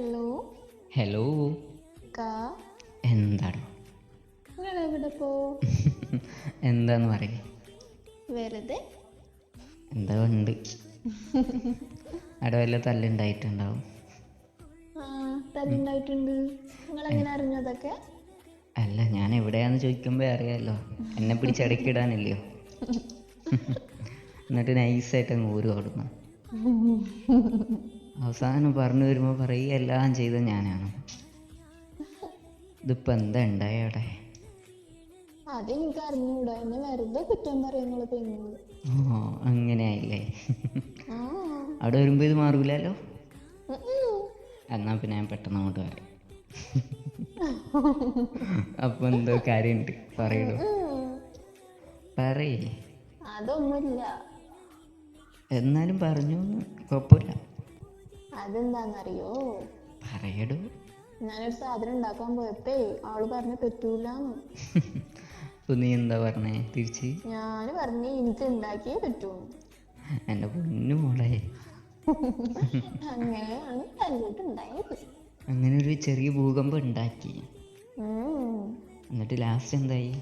Hello. Hello. നിങ്ങൾ എവിടെ പോ? എന്താന്ന് പറയും. വെറുതെ? എന്താ ഉണ്ട്? അവിടെ വല്ല തല്ലുണ്ടായിട്ടുണ്ടാവും? തല്ലുണ്ടായിട്ടുണ്ട്. നിങ്ങൾ എങ്ങനെ അറിഞ്ഞു അതൊക്കെ? അല്ല ഞാൻ എവിടെയാന്ന് ചോദിക്കുമ്പോ അറിയാലോ. എന്നെ പിടിച്ചടക്കിടാനില്ലയോ എന്നിട്ട് നൈസായിട്ട് അങ്ങ് ഊരും അവിടുന്ന്. അവസാനം പറഞ്ഞു വരുമ്പോൾ പറയും എല്ലാം ചെയ്ത ഞാനാണ്. ഇതിപ്പോ എന്താ ഉണ്ടായ അവിടെ? അതെനിക്ക് അറിഞ്ഞൂടാ. എന്നെ വെറുതെ കുറ്റം പറയുന്നത് പെണ്ണുങ്ങൾ ഓ അങ്ങനെയായില്ലേ അവിടെ വരുമ്പോ ഇത് മാറൂലല്ലോ ഉം. എന്നാ പിന്നെ ഞാൻ പെട്ടെന്ന് അങ്ങോട്ട് വരാം. അപ്പൊ എന്തോ കാര്യമുണ്ട് പറയണു. പറയേ. അതൊന്നുമില്ല എന്നാലും പറഞ്ഞു കുഴപ്പമില്ല. അതെന്താന്നറിയോ? പറയടോ. ഞാനൊരു സാധനം ഉണ്ടാക്കാൻ പോയപ്പേ ആൾ പറഞ്ഞ പറ്റൂലെന്ന്. അപ്പൊ നീ എന്താ പറഞ്ഞേ? തിരിച്ച്? ഞാൻ പറഞ്ഞു എനിക്ക് ഉണ്ടാക്കിയേ പറ്റൂ. എന്റെ പൊന്നു മോളെ. അങ്ങനെയാണ് തല്ലിട്ടുണ്ടായത് അങ്ങനെ ഒരു ചെറിയ ഭൂകമ്പം ഉണ്ടാക്കി. എന്നിട്ട് ലാസ്റ്റ് എന്തായി?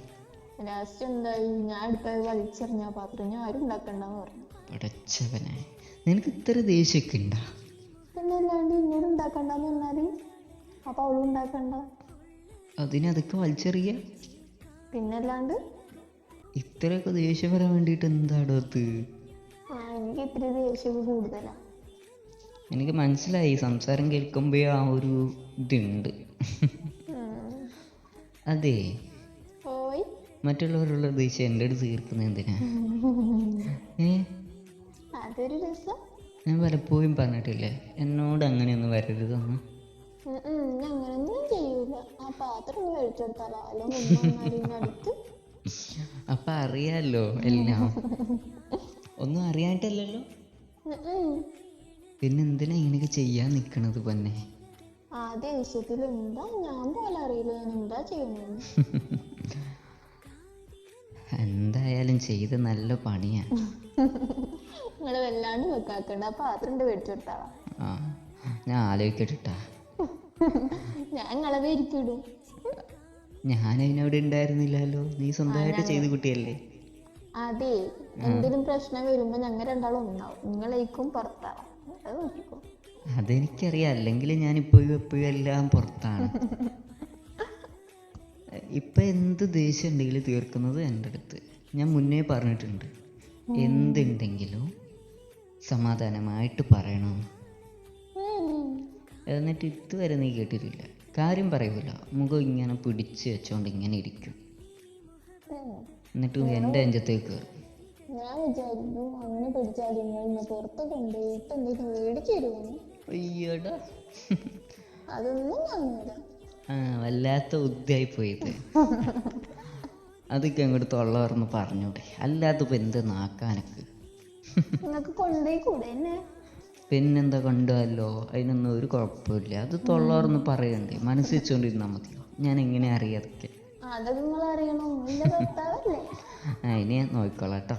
ലാസ്റ്റ് എന്തായി? ഞാൻ അടുക്കള വലിച്ചെറിഞ്ഞ പാത്രം ഞാൻ ആരും ഉണ്ടാക്കണ്ടെന്ന് പറഞ്ഞു. പടച്ചവനെ. നിനക്ക് ഇത്ര ദേഷ്യമൊക്കെ ഉണ്ടാ പിന്നെ അല്ലാണ്ട് ഇന്നോട് ഉണ്ടാക്കണ്ടെന്ന് പറഞ്ഞാൽ അപ്പൊ അവളും ഉണ്ടാക്കണ്ട. അതിനതൊക്കെ വലിച്ചെറിയ. പിന്നെ അല്ലാണ്ട് ഇത്രയൊക്കെ ദേഷ്യം വരാൻ വേണ്ടിയിട്ട് എന്താടോ അത്? ആ എനിക്ക് ഇത്തിരി ദേഷ്യം കൂടുതലാ. എനിക്ക് മനസ്സിലായി സംസാരം കേൾക്കുമ്പോ ആ ഒരു ഇതുണ്ട്. അതെ. ഓയ്. മറ്റുള്ളവരുള്ള ദേഷ്യം എന്റെ അടുത്ത് തീർക്കുന്നത് എന്തിനാ ഏ? അതൊരു രസം. ഞാൻ പലപ്പോഴും പറഞ്ഞിട്ടില്ലേ? എന്നോട് അങ്ങനെയൊന്നും വരരുതെന്ന്? അങ്ങനെയൊന്നും ചെയ്യൂല. ആ പാത്രം വന്നാൽ അടുത്ത് അപ്പം അറിയാലോ എല്ലാം. ഒന്നും അറിയായിട്ടല്ലല്ലോ. പിന്നെ എന്തിനാ ഇങ്ങനെയൊക്കെ ചെയ്യാൻ നിക്കണത് പൊന്നെ? ആ ദേഷ്യത്തിൽ എന്താ ഞാൻ പോലെ അറിയില്ല. ഞാൻ എന്താ ചെയ്യുന്നത് എന്തായാലും ചെയ്ത് നല്ല പണിയാ. നിങ്ങൾ വല്ലാണ്ട് വെക്കാക്കണ്ട. ആ പാത്രം ആ ഞാൻ ആലോചിക്കട്ടാ ഞാൻ നിങ്ങളെ പേരിക്കിടും ഞാനതിനവിടെ ഉണ്ടായിരുന്നില്ലല്ലോ. നീ സ്വന്തമായിട്ട് ചെയ്ത് കുട്ടിയല്ലേ? അതെ എന്തെങ്കിലും പ്രശ്നം വരുമ്പോ ഞങ്ങൾ രണ്ടാളും ഉണ്ടാവും നിങ്ങളേക്കും പുറത്താവും. അതെനിക്കറിയാം. അല്ലെങ്കിൽ ഞാൻ ഇപ്പോഴും എപ്പോഴും എല്ലാം പുറത്താണ്. ഇപ്പം എന്ത് ദേഷ്യം ഉണ്ടെങ്കിലും തീർക്കുന്നത് എന്റെ അടുത്ത്. ഞാൻ മുന്നേ പറഞ്ഞിട്ടുണ്ട്. എന്തുണ്ടെങ്കിലും സമാധാനമായിട്ട് പറയണം. എന്നിട്ട് ഇതുവരെ നീ കേട്ടിട്ടില്ല. കാര്യം പറയൂല. മുഖം ഇങ്ങനെ പിടിച്ച് വെച്ചോണ്ട് ഇങ്ങനെ ഇരിക്കും. എന്നിട്ട് എന്റെ അഞ്ചത്തേക്ക് കയറും ഞാൻ വിചാരിക്കും അങ്ങനെ പിടിച്ചാൽ നിങ്ങൾ ഇന്ന് പുറത്ത് കൊണ്ടുപോയിട്ട് എന്തെങ്കിലും അയ്യടാ. അതൊന്നും വല്ലാത്ത ബുദ്ധിയായി പോയത് അതൊക്കെ അങ്ങോട്ട് തൊള്ള പറഞ്ഞ് പറഞ്ഞൂടെ അല്ലാത്തപ്പോൾ എന്ത് നാക്കാനക്ക് നിങ്ങൾക്ക് കൊണ്ടുപോയി കൂടെ എന്നെ? പിന്നെന്താ കണ്ടുവല്ലോ അതിനൊന്നും ഒരു കുഴപ്പമില്ല. അത് തൊള്ള പറഞ്ഞ് പറയണ്ടേ? മനസ്സിൽ വെച്ചുകൊണ്ടിരുന്നാൽ മതിയോ? ഞാൻ എങ്ങനെ അറിയാതൊക്കെ അതിനെ നോക്കിക്കോളാം കേട്ടോ.